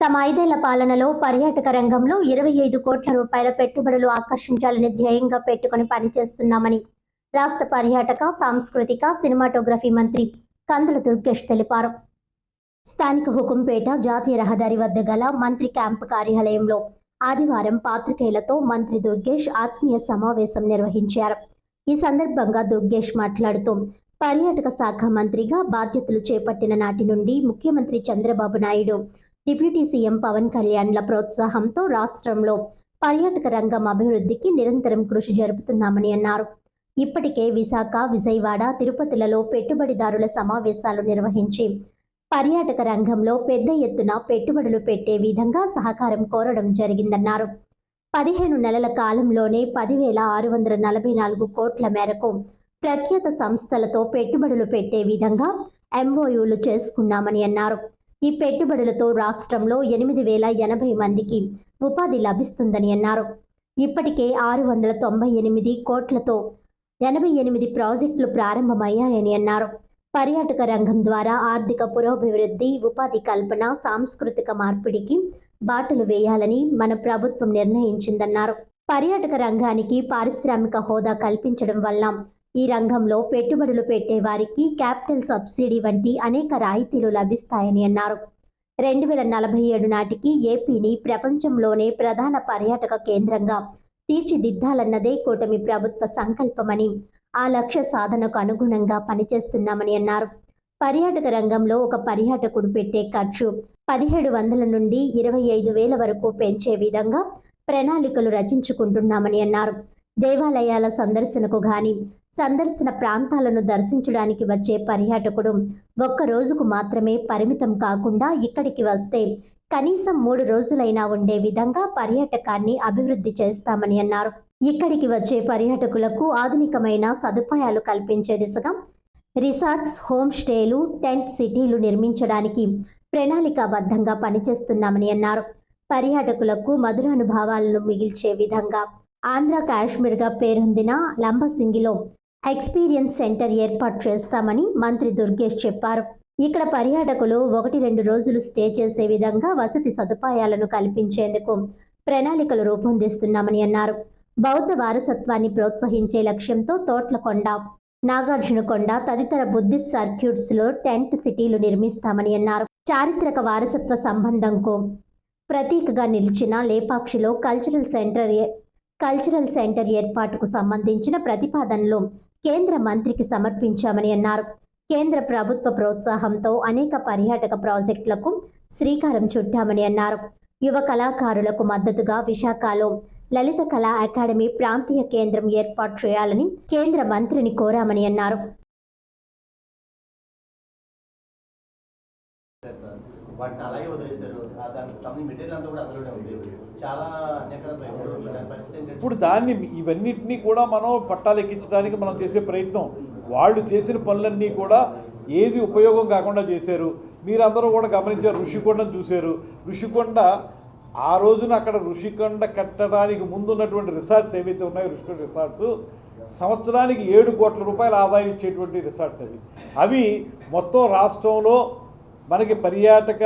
తమ ఐదేళ్ళ పాలనలో పర్యాటక రంగంలో ఇరవై ఐదు కోట్ల రూపాయల పెట్టుబడులు ఆకర్షించాలని ధ్యేయంగా పెట్టుకుని పనిచేస్తున్నామని రాష్ట్ర పర్యాటక సాంస్కృతిక సినిమాటోగ్రఫీ మంత్రి కందుల దుర్గేష్ తెలిపారు. స్థానిక హుకుంపేట జాతీయ రహదారి వద్ద గల మంత్రి క్యాంపు కార్యాలయంలో ఆదివారం పాత్రికేయులతో మంత్రి దుర్గేష్ ఆత్మీయ సమావేశం నిర్వహించారు. ఈ సందర్భంగా దుర్గేష్ మాట్లాడుతూ పర్యాటక శాఖ మంత్రిగా బాధ్యతలు చేపట్టిన నాటి నుండి ముఖ్యమంత్రి చంద్రబాబు నాయుడు డిప్యూటీ సీఎం పవన్ కళ్యాణ్ల ప్రోత్సాహంతో రాష్ట్రంలో పర్యాటక రంగం అభివృద్ధికి నిరంతరం కృషి జరుపుతున్నామని అన్నారు. ఇప్పటికే విశాఖ విజయవాడ తిరుపతిలలో పెట్టుబడిదారుల సమావేశాలు నిర్వహించి పర్యాటక రంగంలో పెద్ద ఎత్తున పెట్టుబడులు పెట్టే విధంగా సహకారం కోరడం జరిగిందన్నారు. పదిహేను నెలల కాలంలోనే పదివేల ఆరు వందల నలభై నాలుగు కోట్ల మేరకు ప్రఖ్యాత సంస్థలతో పెట్టుబడులు పెట్టే విధంగా ఎంఓయూలు చేసుకున్నామని అన్నారు. ఈ పెట్టుబడులతో రాష్ట్రంలో ఎనిమిది వేల ఎనభై మందికి ఉపాధి లభిస్తుందని అన్నారు. ఇప్పటికే ఆరు వందల తొంభై ఎనిమిది కోట్లతో ఎనభై ఎనిమిది ప్రాజెక్టులు ప్రారంభమయ్యాయని అన్నారు. పర్యాటక రంగం ద్వారా ఆర్థిక పురోభివృద్ధి ఉపాధి కల్పన సాంస్కృతిక మార్పిడికి బాటలు వేయాలని మన ప్రభుత్వం నిర్ణయించిందన్నారు. పర్యాటక రంగానికి పారిశ్రామిక హోదా కల్పించడం వల్ల ఈ రంగంలో పెట్టుబడులు పెట్టే వారికి క్యాపిటల్ సబ్సిడీ వంటి అనేక రాయితీలు లభిస్తాయని అన్నారు. రెండు వేల నలభై ఏడు నాటికి ఏపీని ప్రపంచంలోనే ప్రధాన పర్యాటక కేంద్రంగా తీర్చిదిద్దాలన్నదే కూటమి ప్రభుత్వ సంకల్పమని ఆ లక్ష్య సాధనకు అనుగుణంగా పనిచేస్తున్నామని అన్నారు. పర్యాటక రంగంలో ఒక పర్యాటకుడు పెట్టే ఖర్చు పదిహేడు వందల నుండి ఇరవై ఐదు వేల వరకు పెంచే విధంగా ప్రణాళికలు రచించుకుంటున్నామని అన్నారు. దేవాలయాల సందర్శనకు గాని సందర్శన ప్రాంతాలను దర్శించడానికి వచ్చే పర్యాటకుడు ఒక్క రోజుకు మాత్రమే పరిమితం కాకుండా ఇక్కడికి వస్తే కనీసం మూడు రోజులైనా ఉండే విధంగా పర్యాటకాన్ని అభివృద్ధి చేస్తామని అన్నారు. ఇక్కడికి వచ్చే పర్యాటకులకు ఆధునికమైన సదుపాయాలు కల్పించే దిశగా రిసార్ట్స్ హోమ్ స్టేలు టెంట్ సిటీలు నిర్మించడానికి ప్రణాళికాబద్ధంగా పనిచేస్తున్నామని అన్నారు. పర్యాటకులకు మధురానుభవాలను మిగిల్చే విధంగా ఆంధ్ర కాశ్మీర్గా పేరొందిన లంబసింగిలో ఎక్స్పీరియన్స్ సెంటర్ ఏర్పాటు చేస్తామని మంత్రి దుర్గేష్ చెప్పారు. ఇక్కడ పర్యాటకులు ఒకటి రెండు రోజులు స్టే చేసే విధంగా వసతి సదుపాయాలను కల్పించేందుకు ప్రణాళికలు రూపొందిస్తున్నామని అన్నారు. బౌద్ధ వారసత్వాన్ని ప్రోత్సహించే లక్ష్యంతో తోట్లకొండ నాగార్జునకొండ తదితర బుద్ధిస్ట్ సర్క్యూట్స్లో టెంట్ సిటీలు నిర్మిస్తామని అన్నారు. చారిత్రక వారసత్వ సంబంధంకు ప్రతీకగా నిలిచిన లేపాక్షిలో కల్చరల్ సెంటర్ కల్చరల్ సెంటర్ ఏర్పాటుకు సంబంధించిన ప్రతిపాదనలు కేంద్ర మంత్రికి సమర్పించామని అన్నారు. కేంద్ర ప్రభుత్వ ప్రోత్సాహంతో అనేక పర్యాటక ప్రాజెక్టులకు శ్రీకారం చుట్టామని అన్నారు. యువ కళాకారులకు మద్దతుగా విశాఖలో లలిత కళా అకాడమీ ప్రాంతీయ కేంద్రం ఏర్పాటు చేయాలని కేంద్ర మంత్రిని కోరామని అన్నారు. వాటిని అలాగే వదిలేశారు. దానికి సంబంధించిన మెటీరియల్ అంతా కూడా అందులోనే ఉంది. చాలా ఇప్పుడు దాన్ని ఇవన్నిటినీ కూడా మనం పట్టాలు ఎక్కించడానికి మనం చేసే ప్రయత్నం. వాళ్ళు చేసిన పనులన్నీ కూడా ఏది ఉపయోగం కాకుండా చేశారు. మీరందరూ కూడా గమనించారు. ఋషికొండను చూశారు. ఋషికొండ ఆ రోజున అక్కడ ఋషికొండ కట్టడానికి ముందు ఉన్నటువంటి రిసార్ట్స్ ఏవైతే ఉన్నాయో ఋషికొండ రిసార్ట్స్ సంవత్సరానికి ఏడు కోట్ల రూపాయల ఆదాయం ఇచ్చేటువంటి రిసార్ట్స్ అవి. అవి మొత్తం రాష్ట్రంలో మనకి పర్యాటక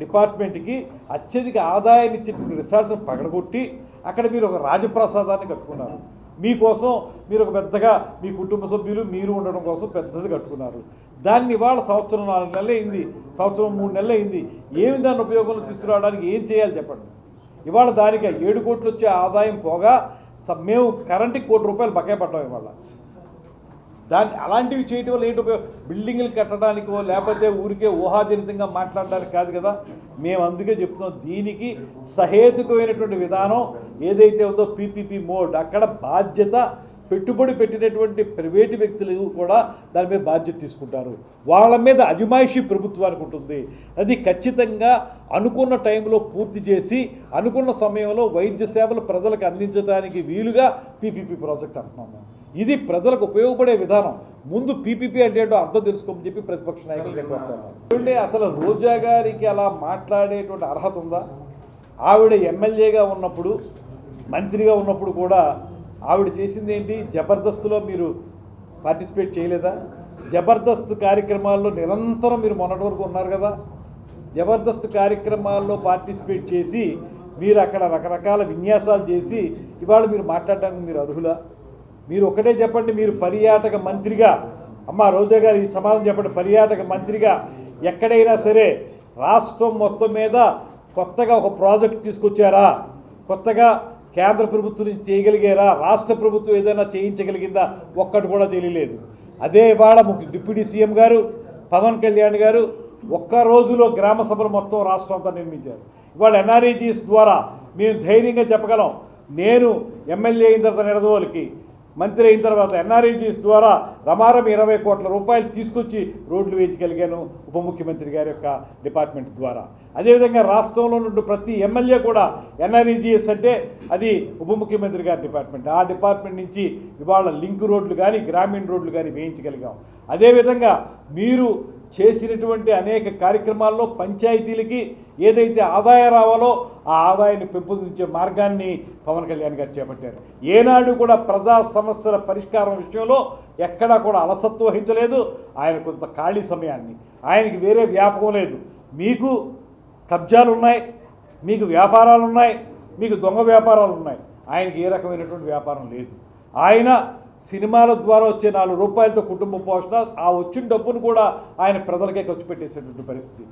డిపార్ట్మెంట్కి అత్యధిక ఆదాయాన్ని ఇచ్చేటువంటి రిసార్ట్స్ని పగడగొట్టి అక్కడ మీరు ఒక రాజప్రసాదాన్ని కట్టుకున్నారు. మీకోసం మీరు ఒక పెద్దగా మీ కుటుంబ సభ్యులు మీరు ఉండడం కోసం పెద్దది కట్టుకున్నారు. దాన్ని ఇవాళ సంవత్సరం నాలుగు నెలలు అయింది. సంవత్సరం మూడు నెలలు అయింది. ఏమి దాన్ని ఉపయోగంలో తీసుకురావడానికి ఏం చేయాలి చెప్పండి? ఇవాళ దానికి ఏడు కోట్లు వచ్చే ఆదాయం పోగా మేము కరెంటుకి కోటి రూపాయలు బకాయి పడ్డాం ఇవాళ. దాన్ని అలాంటివి చేయటం వల్ల ఏంటి ఉపయోగం? బిల్డింగ్లు కట్టడానికో లేకపోతే ఊరికే ఊహాజనితంగా మాట్లాడడానికి కాదు కదా? మేము అందుకే చెప్తున్నాం దీనికి సహేతుకమైనటువంటి విధానం ఏదైతే ఉందో పీపీపీ మోడ్ అక్కడ బాధ్యత పెట్టుబడి పెట్టినటువంటి ప్రైవేటు వ్యక్తులు కూడా దాని మీద బాధ్యత తీసుకుంటారు. వాళ్ళ మీద అజమాయిషీ ప్రభుత్వానికి ఉంటుంది. అది ఖచ్చితంగా అనుకున్న టైంలో పూర్తి చేసి అనుకున్న సమయంలో వైద్య సేవలు ప్రజలకు అందించడానికి వీలుగా పీపీపీ ప్రాజెక్ట్ అంటున్నాం మేము. ఇది ప్రజలకు ఉపయోగపడే విధానం. ముందు పీపీపీ అంటే ఏంటో అర్థం తెలుసుకోమని చెప్పి ప్రతిపక్ష నాయకులు చూడండి అసలు రోజా గారికి అలా మాట్లాడేటువంటి అర్హత ఉందా? ఆవిడ ఎమ్మెల్యేగా ఉన్నప్పుడు మంత్రిగా ఉన్నప్పుడు కూడా ఆవిడ చేసింది ఏంటి? జబర్దస్త్లో మీరు పార్టిసిపేట్ చేయలేదా? జబర్దస్త్ కార్యక్రమాల్లో నిరంతరం మీరు మొన్నటి వరకు ఉన్నారు కదా. జబర్దస్త్ కార్యక్రమాల్లో పార్టిసిపేట్ చేసి మీరు అక్కడ రకరకాల విన్యాసాలు చేసి ఇవాళ మీరు మాట్లాడడానికి మీరు అర్హులా? మీరు ఒకటే చెప్పండి మీరు పర్యాటక మంత్రిగా. అమ్మ రోజా గారు ఈ సమాధానం చెప్పండి పర్యాటక మంత్రిగా ఎక్కడైనా సరే రాష్ట్రం మొత్తం మీద కొత్తగా ఒక ప్రాజెక్ట్ తీసుకొచ్చారా? కొత్తగా కేంద్ర ప్రభుత్వం నుంచి చేయగలిగారా? రాష్ట్ర ప్రభుత్వం ఏదైనా చేయించగలిగిందా? ఒక్కటి కూడా చేయలేదు. అదే ఇవాళ ముఖ్య డిప్యూటీ సీఎం గారు పవన్ కళ్యాణ్ గారు ఒక్క రోజులో గ్రామ సభలు మొత్తం రాష్ట్రం అంతా నిర్మించారు. ఇవాళ ఎన్ఆర్ఈజీఎస్ ద్వారా మేము ధైర్యంగా చెప్పగలం నేను ఎమ్మెల్యే అయిన తర్వాత నిడదవోలికి మంత్రి అయిన తర్వాత ఎన్ఆర్ఈజీఎస్ ద్వారా రమారం ఇరవై కోట్ల రూపాయలు తీసుకొచ్చి రోడ్లు వేయించగలిగాను ఉప ముఖ్యమంత్రి గారి యొక్క డిపార్ట్మెంట్ ద్వారా. అదేవిధంగా రాష్ట్రంలో నుండి ప్రతి ఎమ్మెల్యే కూడా ఎన్ఆర్ఈజీఎస్ అంటే అది ఉప ముఖ్యమంత్రి గారి డిపార్ట్మెంట్. ఆ డిపార్ట్మెంట్ నుంచి ఇవాళ లింక్ రోడ్లు కానీ గ్రామీణ రోడ్లు కానీ వేయించగలిగాం. అదేవిధంగా మీరు చేసినటువంటి అనేక కార్యక్రమాల్లో పంచాయతీలకి ఏదైతే ఆదాయం రావాలో ఆ ఆదాయాన్ని పెంపొందించే మార్గాన్ని పవన్ కళ్యాణ్ గారు చేపట్టారు. ఏనాడు కూడా ప్రజా సమస్యల పరిష్కారం విషయంలో ఎక్కడా కూడా అలసత్వం వహించలేదు. ఆయన కొంత ఖాళీ సమయాన్ని. ఆయనకి వేరే వ్యాపకం లేదు. మీకు కబ్జాలు ఉన్నాయి మీకు వ్యాపారాలు ఉన్నాయి మీకు దొంగ వ్యాపారాలు ఉన్నాయి. ఆయనకి ఏ రకమైనటువంటి వ్యాపారం లేదు. ఆయన సినిమాల ద్వారా వచ్చే నాలుగు రూపాయలతో కుటుంబ పోషణ ఆ వచ్చిన డబ్బును కూడా ఆయన ప్రజలకే ఖర్చు పెట్టేసేటువంటి పరిస్థితి.